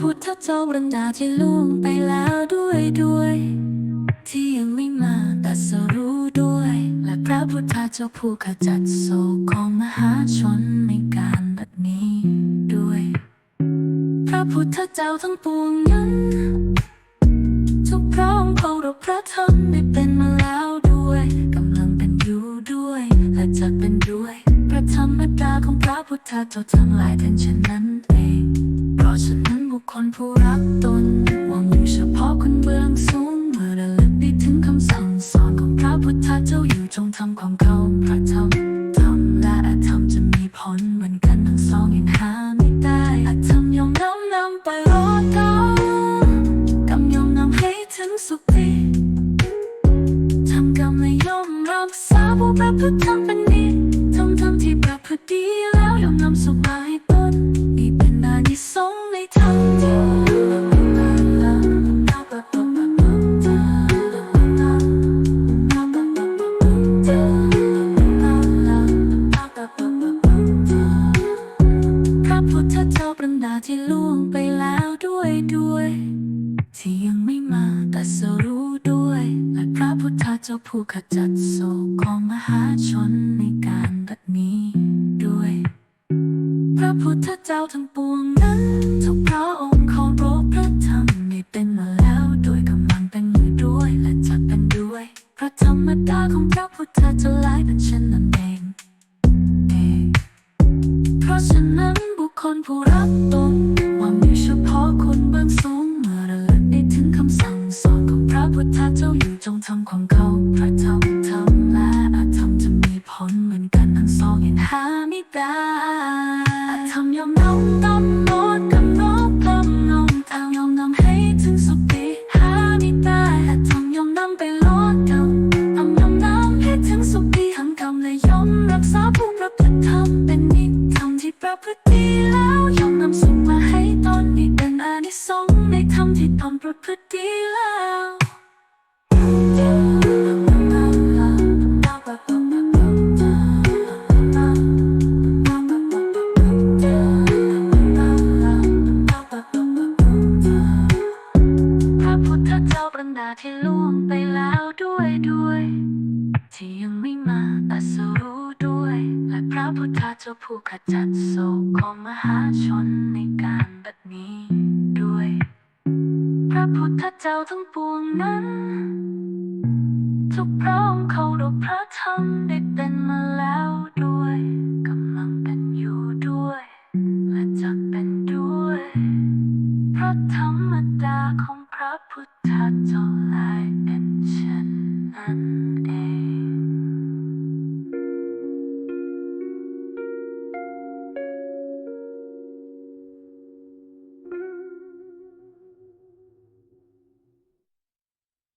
พุทธเจ้าบรรดาที่ล่วงไปแล้วด้วยด้วย ที่ยังไม่มาตรัสรู้ด้วย และพระพุทธเจ้าผู้ขจัดโศกของมหาชนในการบัดนี้ด้วย พระพุทธเจ้าทั้งปวงนั้นทุกพระองค์เคารพพระธรรมได้เป็นมาแล้วด้วยกำลังเป็นอยู่ด้วย และจะเป็นด้วย พระธรรมดาของพระพุทธเจ้าทั้งหลายเป็นเช่นนั้นเองเพราะฉะนั้นบุคคลผู้รักตนหวังอยู่เฉพาะคนเบื้องสูงเมื่อระลึกได้ถึงคำสั่งสอนของพระพุทธเจ้าอยู่จงทำความเข้าพระธรรมธรรมและอธรรมจะมีผลเหมือนกันทั้งสองอย่างหาไม่ได้อธรรมยอมน้อมนำไปรอดกกรรมยอมนำให้ถึงสุคติทำกรรมและยอมรักษาผู้ประพฤติธรรมเป็นนิจทำธรรมที่ประพฤติดีแล้วยอมนำสุข พุทธเจ้าบรรดาที่ล่วงไปแล้วด้วยด้วย ที่ยังไม่มาตรัสรู้ด้วย และพระพุทธเจ้าผู้ขจัดโศกของมหาชนในการบัดนี้ด้วย พระพุทธเจ้าทั้งปวงนั้นทุกพระองค์เคารพพระธรรมได้เป็นมาแล้วด้วยกำลังเป็นอยู่ด้วยและจะเป็นด้วย พระธรรมดาของพระพุทธเจ้าหลายเป็นเช่นนั้นเองเองเพราะฉะนั้น คนผู้รักตนวังอยู่เฉพาะคนเบื้องสูงเมื่อระลึกได้ถึงคำสั่งสอนของพระพุทธเจ้าอยู่จงทำความเข้าพระธรรม ประพฤติดีแล้วพระพุทธเจ้าบรรดาที่ล่วงไปแล้วด้วยด้วย ที่ยังไม่มาตรัสรู้ด้วย และพระพุทธเจ้าผู้ขจัดโศกของมหาชนในการบัดนี้ พระพุทธเจ้าทั้งปวงนั้น ทุกพระองค์เคารพพระธรรมได้เป็นมาแล้วด้วยกำลังเป็นอยู่ด้วย และจะเป็นด้วย พระธรรมดาของพระพุทธเจ้าหลาย